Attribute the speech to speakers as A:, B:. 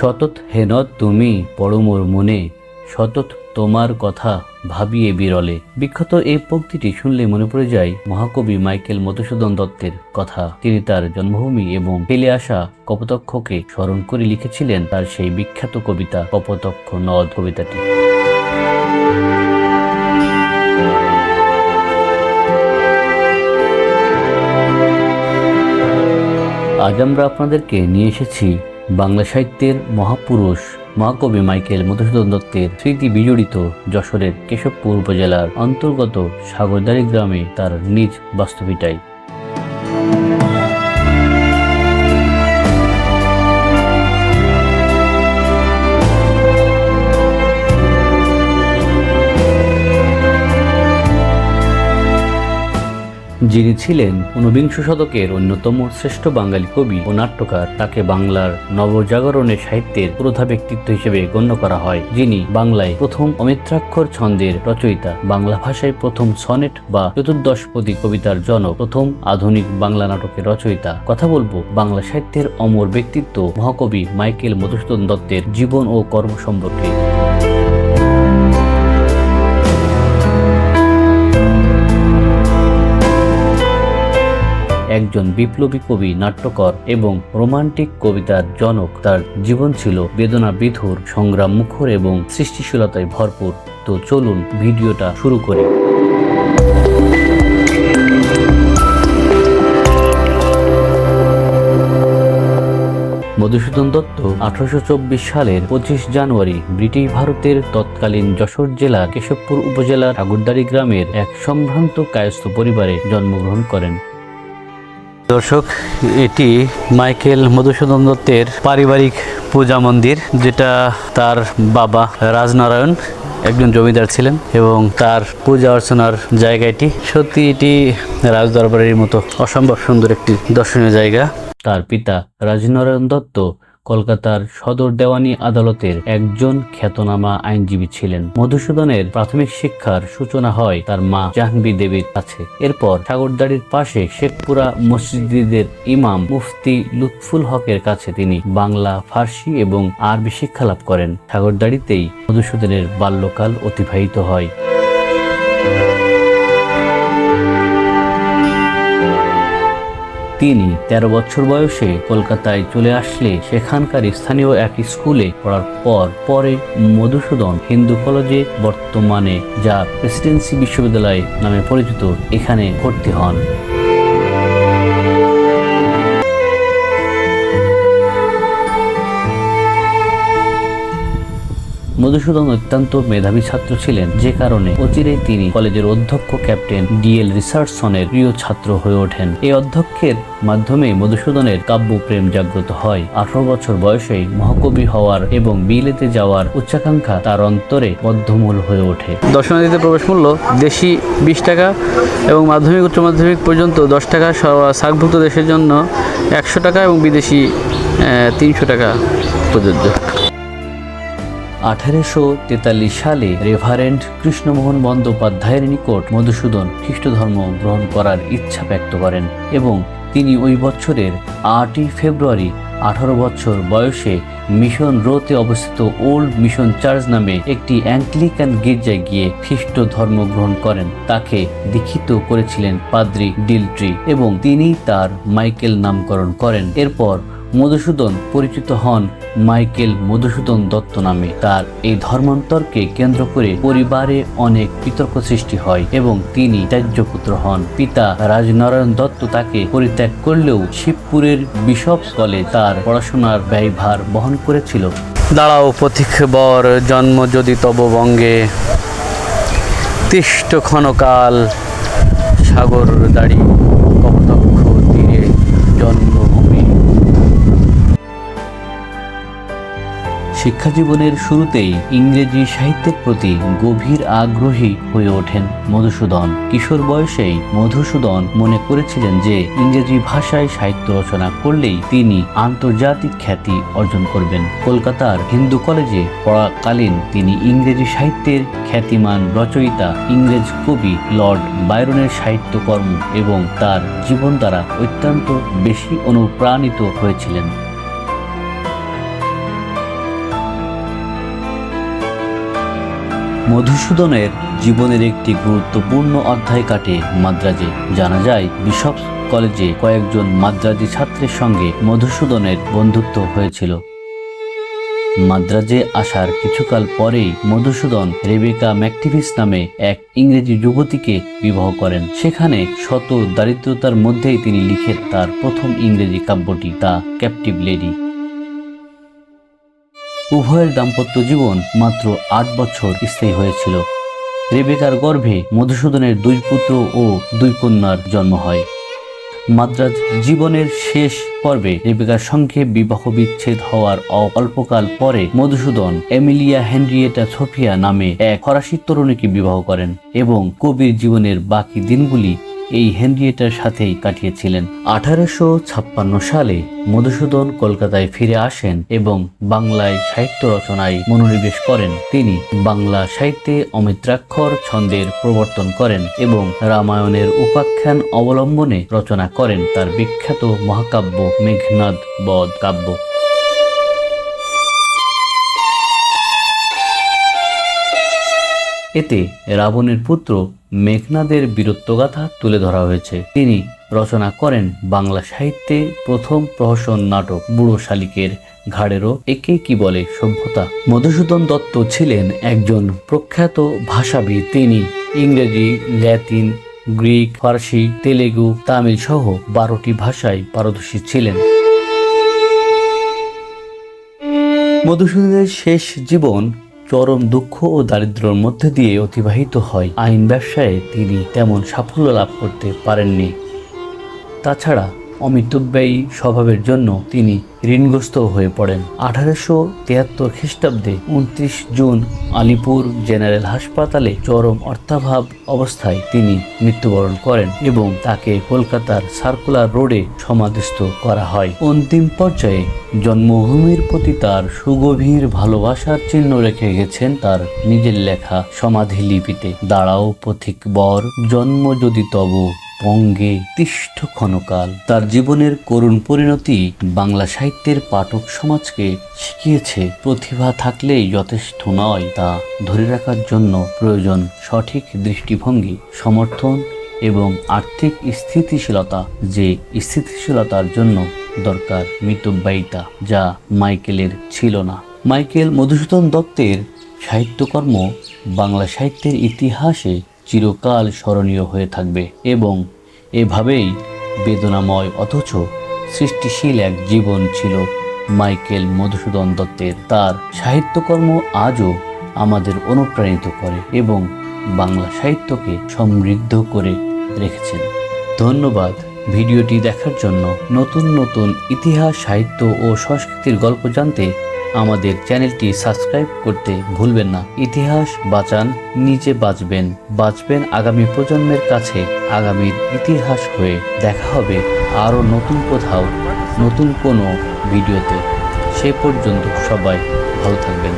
A: সতত হেন তুমি পরমোর মনে, সতত তোমার কথা ভাবিয়ে বিরলে। বিখ্যাত এই পক্তিটি শুনলে মনে পড়ে যায় মহাকবি মাইকেল মধুসূদন দত্তের কথা। তিনি তার জন্মভূমি এবং ফেলে আসা কপোতক্ষকে স্মরণ করে লিখেছিলেন তার সেই বিখ্যাত কবিতা কপোতক্ষ নদ কবিতাটি আজ আমরা আপনাদেরকে নিয়ে এসেছি বাংলা সাহিত্যের মহাপুরুষ মহাকবি মাইকেল মধুসূদন দত্তের স্মৃতি বিজড়িত যশোরের কেশবপুর উপজেলার অন্তর্গত সাগরদারি গ্রামে তার নিজ বাস্তবিটাই যিনি ছিলেন ঊনবিংশ শতকের অন্যতম শ্রেষ্ঠ বাঙালি কবি ও নাট্যকার, তাকে বাংলার নবজাগরণের সাহিত্যের প্রধা ব্যক্তিত্ব হিসেবে গণ্য করা হয়, যিনি বাংলায় প্রথম অমিত্রাক্ষর ছন্দের রচয়িতা, বাংলা ভাষায় প্রথম সনেট বা চতুর্দশপদী কবিতার জনক, প্রথম আধুনিক বাংলা নাটকের রচয়িতা। কথা বলব, বাংলা সাহিত্যের অমর ব্যক্তিত্ব মহাকবি মাইকেল মধুসূদন দত্তের জীবন ও কর্ম সম্পর্কে। একজন বিপ্লবী কবি, নাট্যকর এবং রোমান্টিক কবিতার জনক। তার জীবন ছিল বেদনা বিধুর সংগ্রাম মুখর এবং সৃষ্টিশীলতায় ভরপুর। তো চলুন ভিডিওটা শুরু করি। মধুসূদন দত্ত, আঠারোশো চব্বিশ সালের পঁচিশ জানুয়ারি, ব্রিটিশ ভারতের তৎকালীন যশোর জেলা কেশবপুর উপজেলার ঠাকুরদারি গ্রামের এক সম্ভ্রান্ত কায়স্থ পরিবারে জন্মগ্রহণ করেন। দর্শক, এটি মাইকেল মধুসূদন দত্তের পারিবারিক পূজা মন্দির, যেটা তার বাবা রাজনারায়ণ একজন জমিদার ছিলেন এবং তার পূজা অর্চনার জায়গাটি সত্যি এটি রাজদরবারের মতো অসম্ভব সুন্দর একটি দর্শনীয় জায়গা। তার পিতা রাজনারায়ণ দত্ত কলকাতার সদর দেওয়ানি আদালতের একজন খ্যাতনামা আইনজীবী ছিলেন। মধুসূদনের প্রাথমিক শিক্ষার সূচনা হয় তার মা জাহ্নবী দেবীর কাছে। এরপর সাগরদাড়ির পাশে শেখপুরা মসজিদের ইমাম মুফতি লুৎফুল হকের কাছে তিনি বাংলা, ফার্সি এবং আরবি শিক্ষা লাভ করেন। সাগরদাড়িতেই মধুসূদনের বাল্যকাল অতিবাহিত হয়। তিনি তেরো বছর বয়সে কলকাতায় চলে আসলে সেখানকার স্থানীয় এক স্কুলে পড়ার পর পরে মধুসূদন হিন্দু কলেজে বর্তমানে যা প্রেসিডেন্সি বিশ্ববিদ্যালয় নামে পরিচিত এখানে ভর্তি হন। মধুসূদন অত্যন্ত মেধাবী ছাত্র ছিলেন, যে কারণে অচিরেই তিনি কলেজের অধ্যক্ষ ক্যাপ্টেন ডিএল রিসার্চসনের প্রিয় ছাত্র হয়ে ওঠেন। এই অধ্যক্ষের মাধ্যমে মধুসূদনের কাব্য প্রেম জাগ্রত হয়। আঠারো বছর বয়সেই মহাকবি হওয়ার এবং বিলেতে যাওয়ার উচ্চাকাঙ্ক্ষা তার অন্তরে বদ্ধমূল হয়ে ওঠে। দর্শনার্থীতে প্রবেশ মূল্য দেশি বিশ টাকা এবং মাধ্যমিক, উচ্চ মাধ্যমিক পর্যন্ত দশ টাকা সার্কভুক্ত দেশের জন্য একশো টাকা এবং বিদেশি তিনশো টাকা প্রযোজ্য। আঠারোশো তেতাল্লিশ সালে রেভারেন্ড কৃষ্ণমোহন বন্দ্যোপাধ্যায়ের নিকট মধুসূদন খ্রিস্ট ধর্ম গ্রহণ করার ইচ্ছা ব্যক্ত করেন এবং তিনি ওই বছরের আটই ফেব্রুয়ারি আঠারো বছর বয়সে মিশন রোতে অবস্থিত ওল্ড মিশন চার্চ নামে একটি অ্যাংক্লিকান গির্জায় গিয়ে খ্রিস্ট ধর্ম গ্রহণ করেন। তাকে দীক্ষিত করেছিলেন পাদ্রি ডিলট্রি এবং তিনি তার মাইকেল নামকরণ করেন। এরপর মধুসূদন পরিচিত হন মাইকেল মধুসূদন দত্ত নামে। তার এই ধর্মান্তরকে কেন্দ্র করে পরিবারে অনেক বিতর্ক সৃষ্টি হয় এবং তিনি ত্যায্যপুত্র হন। পিতা রাজনারায়ণ দত্ত তাকে পরিত্যাগ করলেও শিবপুরের বিশপ কলেজ তার পড়াশোনার ব্যয়ভার বহন করেছিল। দাঁড়াও পথিক বর, জন্ম যদি তব বঙ্গে। তিষ্ট ক্ষণকাল সাগর দাড়ি, কপতক্ষ তীরে জন্মভূমি শিক্ষা জীবনের শুরুতেই ইংরেজি সাহিত্যের প্রতি গভীর আগ্রহী হয়ে ওঠেন মধুসূদন। কিশোর বয়সেই মধুসূদন মনে করেছিলেন যে ইংরেজি ভাষায় সাহিত্য রচনা করলেই তিনি আন্তর্জাতিক খ্যাতি অর্জন করবেন। কলকাতার হিন্দু কলেজে পড়াকালীন তিনি ইংরেজি সাহিত্যের খ্যাতিমান রচয়িতা, ইংরেজ কবি লর্ড বায়রনের সাহিত্যকর্ম এবং তার জীবন দ্বারা অত্যন্ত বেশি অনুপ্রাণিত হয়েছিলেন। মধুসূদনের জীবনের একটি গুরুত্বপূর্ণ অধ্যায় কাটে মাদ্রাজে। জানা যায় বিশপ কলেজে কয়েকজন মাদ্রাজি ছাত্রের সঙ্গে মধুসূদনের বন্ধুত্ব হয়েছিল। মাদ্রাজে আসার কিছুকাল পরেই মধুসূদন রেবেকা ম্যাকটিভিস নামে এক ইংরেজি যুবতীকে বিবাহ করেন। সেখানে শত দারিদ্রতার মধ্যেই তিনি লিখেন তার প্রথম ইংরেজি কাব্যটি, দ্য ক্যাপটিভ লেডি। উভয়ের দাম্পত্য জীবন মাত্র আট বছর স্থায়ী হয়েছিল। রেবেকার গর্ভে মধুসূদনের দুই পুত্র ও দুই কন্যার জন্ম হয়। মাদ্রাজ জীবনের শেষ পর্বে রেবেকার সঙ্গে বিবাহ বিচ্ছেদ হওয়ার অল্পকাল পরে মধুসূদন এমিলিয়া হেনরিয়েটা সোফিয়া নামে এক ফরাসি তরুণীকে বিবাহ করেন এবং কবির জীবনের বাকি দিনগুলি এই হেনরিয়েটার সাথেই কাটিয়েছিলেন। আঠারোশো ছাপ্পান্ন সালে মধুসূদন কলকাতায় ফিরে আসেন এবং বাংলায় সাহিত্য রচনায় মনোনিবেশ করেন। তিনি বাংলা সাহিত্যে অমিত্রাক্ষর ছন্দের প্রবর্তন করেন এবং রামায়ণের উপাখ্যান অবলম্বনে রচনা করেন তার বিখ্যাত মহাকাব্য মেঘনাদ বধ কাব্য। এতে রাবণের পুত্র মেঘনাদের বীরত্বগাথা তুলে ধরা হয়েছে। তিনি রচনা করেন বাংলা সাহিত্যে প্রথম প্রহসন নাটক বুড়ো শালিকের ঘাড়েরও একে কি বলে সভ্যতা। মধুসূদন দত্ত ছিলেন একজন প্রখ্যাত ভাষাবিদ। তিনি ইংরেজি, Latin, Greek, Farsi, Telugu, Tamil সহ বারোটি ভাষায় পারদর্শী ছিলেন। মধুসূদনের শেষ জীবন চরম দুঃখ ও দারিদ্র্যের মধ্যে দিয়ে অতিবাহিত হয়। আইন ব্যবসায়ে তিনি তেমন সাফল্য লাভ করতে পারেননি। তাছাড়া অমিতব্যয়ী স্বভাবের জন্য তিনি ঋণগ্রস্ত হয়ে পড়েন। আঠারোশো তিয়াত্তর খ্রিস্টাব্দে উনত্রিশ জুন আলিপুর জেনারেল হাসপাতালে চরম অর্থাভাব অবস্থায় তিনি মৃত্যুবরণ করেন এবং তাকে কলকাতার সার্কুলার রোডে সমাধিস্থ করা হয়। অন্তিম পর্যায়ে জন্মভূমির প্রতি তার সুগভীর ভালোবাসার চিহ্ন রেখে গেছেন তার নিজের লেখা সমাধি লিপিতে দাঁড়াও পথিক বর, জন্ম যদি তব বঙ্গে তিষ্ঠ ক্ষণকাল। তার জীবনের করুণ পরিণতি বাংলা সাহিত্যের পাঠক সমাজকে শিখিয়েছে। প্রতিভা থাকলেই যথেষ্ট নয় তা ধরে রাখার জন্য প্রয়োজন সঠিক দৃষ্টিভঙ্গি, সমর্থন এবং আর্থিক স্থিতিশীলতা যে স্থিতিশীলতার জন্য দরকার মিতব্যয়িতা, যা মাইকেলের ছিল না। মাইকেল মধুসূদন দত্তের সাহিত্যকর্ম বাংলা সাহিত্যের ইতিহাসে চিরকাল স্মরণীয় হয়ে থাকবে এবং এভাবেই বেদনাময় অথচ সৃষ্টিশীল এক জীবন ছিল মাইকেল মধুসূদন দত্তের। তার সাহিত্যকর্ম আজও আমাদের অনুপ্রাণিত করে এবং বাংলা সাহিত্যকে সমৃদ্ধ করে রেখেছেন। ধন্যবাদ ভিডিওটি দেখার জন্য। নতুন নতুন ইতিহাস, সাহিত্য ও সংস্কৃতির গল্প জানতে আমাদের চ্যানেলটি সাবস্ক্রাইব করতে ভুলবেন না। ইতিহাস বাঁচান, নিজে বাঁচবেন। বাঁচবেন আগামী প্রজন্মের কাছে, আগামীর ইতিহাস হয়ে। দেখা হবে আরও নতুন কোথাও, নতুন কোনো ভিডিওতে। সে পর্যন্ত সবাই ভালো থাকবেন।